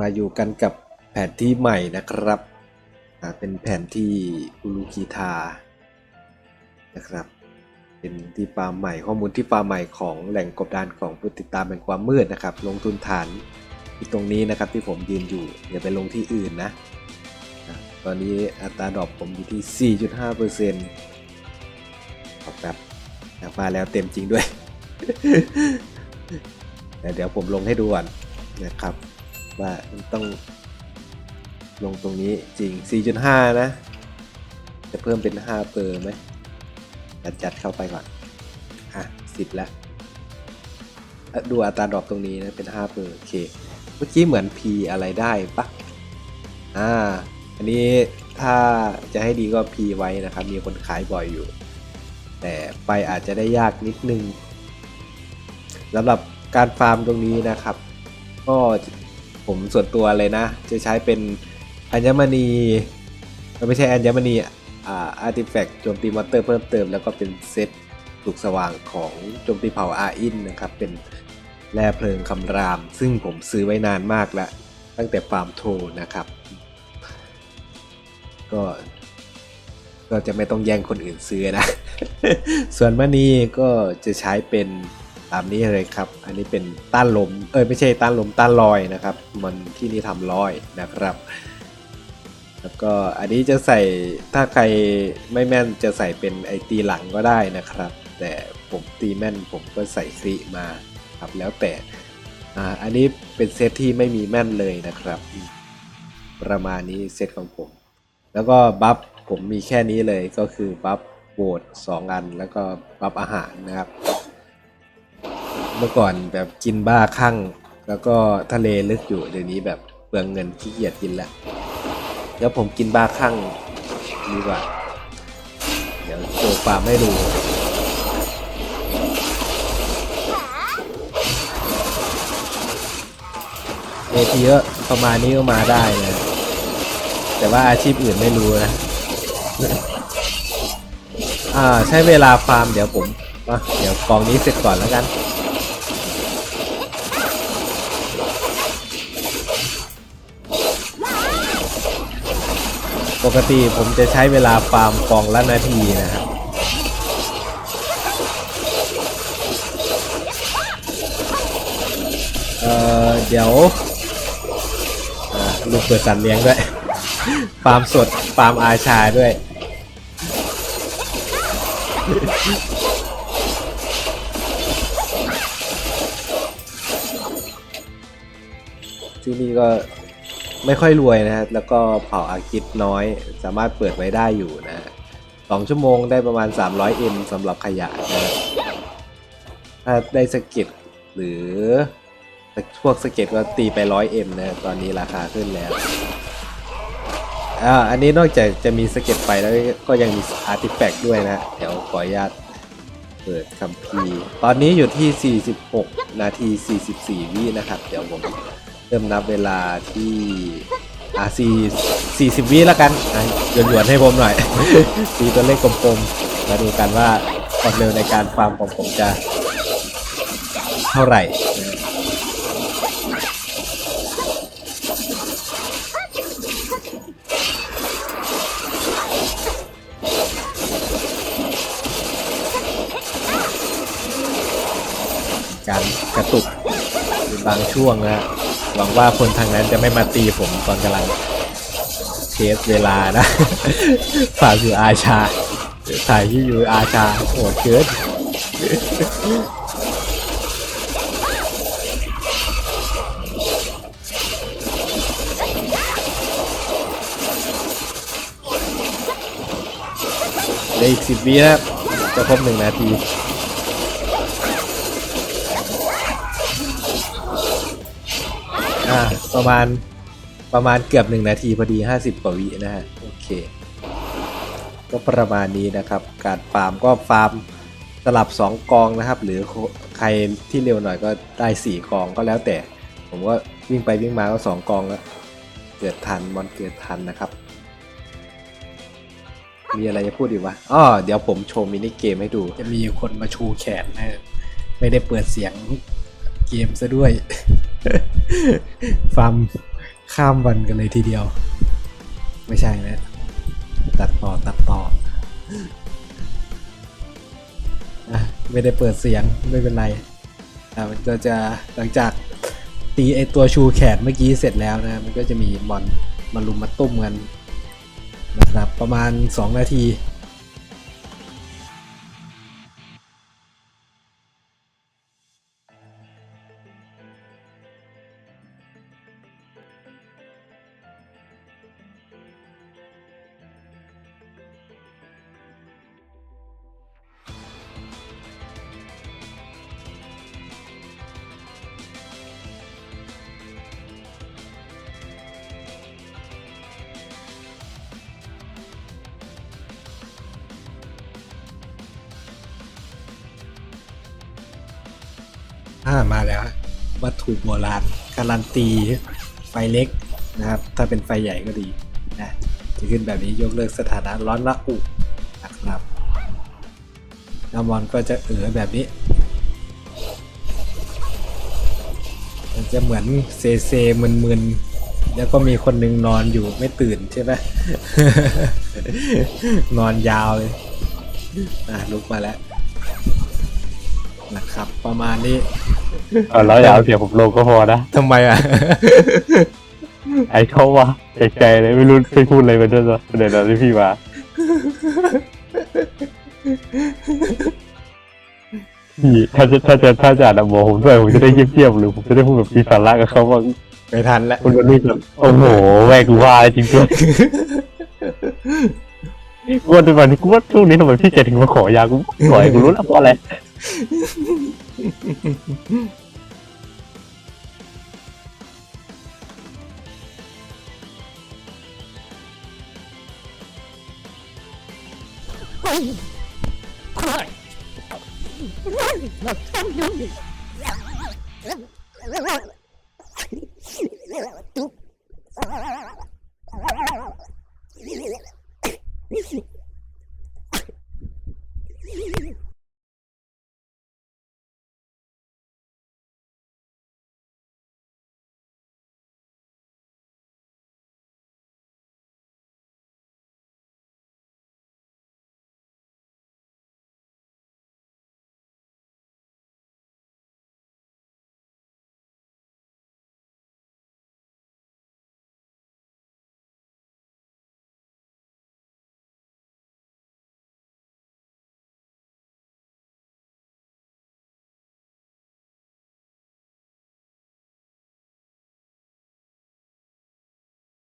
มาอยู่กันกับแผนที่ใหม่นะครับ เป็นแผนที่อุลุกีทานะครับ เป็นที่ฟาร์มใหม่ข้อมูลที่ฟาร์มใหม่ของแหล่งกบดานของผู้ติดตามแห่งความมืดนะครับ ลงทุนฐานที่ตรงนี้นะครับที่ผมยืนอยู่อย่าไปลงที่อื่นนะ ตอนนี้อัตราดอปผมอยู่ที่ 4.5เปอร์เซ็นต์ครับอยากมาแล้วเต็มจริงด้วย เดี๋ยวผมลงให้ดูก่อนนะครับ ว่ามันต้องลงตรงนี้จริง 4.5 นะ จะเพิ่มเป็น 5 เปอร์ไหมจัดจัดเข้าไปก่อน อะ 10 แล้ว ดูอัตราดรอปตรงนี้นะ เป็น 5 เปอร์โอเค เมื่อกี้เหมือน P อะไรได้ปะอ่า อันนี้ถ้าจะให้ดีก็ P ไว้นะครับ มีคนขายบ่อยอยู่ แต่ไปอาจจะได้ยากนิดนึงสำหรับการฟาร์มตรงนี้นะครับ ก็ ผมส่วนตัวเลยนะ จะใช้เป็นอัญมณีไม่ใช่อัญมณีอ่าอาร์ติแฟกต์โจมตีมอนเตอร์เพิ่มเติม แล้วก็เป็นเซตสุกสว่างของโจมตีเผาอาอินนะครับ เป็นแร่เพลิงคำราม ซึ่งผมซื้อไว้นานมากแล้วตั้งแต่ฟาร์มโทนะครับ ก็ก็จะไม่ต้องแย่งคนอื่นซื้อนะ ส่วนมณีก็จะใช้เป็น ตามนี้เลยครับ อันนี้เป็นต้านลม เอ้ยไม่ใช่ต้านลมต้านลอยนะครับ มันที่นี่ทำลอยนะครับ แล้วก็อันนี้จะใส่ถ้าใครไม่แม่นจะใส่เป็นไอตีหลังก็ได้นะครับ แต่ผมตีแม่นผมก็ใส่ครีมาครับแล้วแต่อ่าอันนี้เป็นเซตที่ไม่มีแม่นเลยนะครับ ประมาณนี้เซตของผม แล้วก็บัฟผมมีแค่นี้เลยก็คือบัฟโหวตสองอันแล้วก็บัฟอาหารนะครับ เมื่อก่อนแบบกินบ้าคลั่ง แล้วก็ทะเลลึกอยู่เดี๋ยวนี้แบบเปลืองเงินขี้เกียจกินแล้วเดี๋ยวผมกินบ้าคลั่งดีกว่า เดี๋ยวโชว์ฟาร์มให้ดูเอทีก็ประมาณนี้ก็มาได้นะแต่ว่าอาชีพอื่นไม่รู้นะอ่าใช้เวลาฟาร์มเดี๋ยวผมเดี๋ยวกองนี้เสร็จก่อนแล้วกัน ปกติผมจะใช้เวลาฟาร์มกองละนาทีนะครับเอ่อเดี๋ยวลูกเปิดสันเลี้ยงด้วย ฟาร์มสด ฟาร์มอาชาด้วย ที่นี่ก็ ไม่ค่อยรวยนะฮะแล้วก็เผาอากิดน้อย สามารถเปิดไว้ได้อยู่นะสองชั่วโมงได้ประมาณ 300 M สำหรับขยะนะฮะถ้าได้สเก็ตหรือพวกสเก็ตก็ตีไป 100 M นะตอนนี้ราคาขึ้นแล้วอ่าอันนี้นอกจากจะมีสเก็ตไฟแล้วก็ยังมีอาร์ติแฟกต์ด้วยนะ เดี๋ยวขออนุญาตเปิดคัมภีร์ตอนนี้อยู่ที่ 46 นาที 44 วินะครับ เดี๋ยวผม เริ่มนับเวลาที่อ่า4 40วิแล้วกันอะหยวนๆให้ผมหน่อยตีตัวเลขกลมๆ มาดูกันว่าความเร็วในการฟาร์มของผมจะ เท่าไหร่การกระตุกในบางช่วงนะฮะ หวังว่าคนทางนั้นจะไม่มาตีผมตอนกำลังเทสเวลานะฝากอยู่อาชาถ่ายที่อยู่อาชาโหดเกินเหลยอีกสิบวินะครับจะครบหนึ่งนาที ประมาณประมาณเกือบหนึ่งนาทีพอดี 50 กว่าวินะฮะ โอเค ก็ประมาณนี้นะครับ การฟาร์มก็ฟาร์มสลับ 2 กองนะครับ หรือใครที่เร็วหน่อยก็ได้ 4 กองก็แล้วแต่ ผมก็วิ่งไปวิ่งมาก็ 2 กองแล้วเกิดทันมอนเกิดทันนะครับ มีอะไรจะพูดอีกวะอ้อเดี๋ยวผมโชว์มินิเกมให้ดู จะมีคนมาชูแขนนะไม่ได้เปิดเสียงเกมซะด้วย ฟาร์มข้ามวันกันเลยทีเดียว ไม่ใช่นะตัดต่อตัดต่ออะไม่ได้เปิดเสียงไม่เป็นไรอะมันก็จะหลังจากตีไอตัวชูแขนเมื่อกี้เสร็จแล้วนะมันก็จะมีมอนมาลุมมาตุ้มกันนะครับประมาณ 2 นาที อ่ามาแล้ว วัตถุโบราณการันตีไฟเล็กนะครับ ถ้าเป็นไฟใหญ่ก็ดีนะจะขึ้นแบบนี้ยกเลิกสถานะร้อนละอุนะครับน้ำมอนก็จะเอือแบบนี้ มันจะเหมือนเซเซมึนๆ แล้วก็มีคนหนึงนอนอยู่ไม่ตื่นใช่ไหมนอนยาวเลยอะลุกมาแล้วนะครับ ประมาณนี้ เอาแล้วอย่าเอาเสียงผมลงก็พอนะ ทำไมอะ ไอ้เขาว่าใจใจเลยไม่รู้ไปพูดอะไรไปด้วยซ้ำเดี๋ยวเราที่พี่มาพี่ถ้าจะถ้าจะถ้าจะอ่านบอกผมด้วยผมจะได้เยี่ยมๆหรือผมจะได้พูดแบบมีสาระกับเขาบ้างไม่ทันแล้วคุณวันนี้แบบโอ้โหแวกกูว่าจริงด้วยกูว่าวันนี้กูว่าช่วงนี้ทำไมพี่แกถึงมาขอยากูขอให้กูรู้แล้วเพราะอะไร What?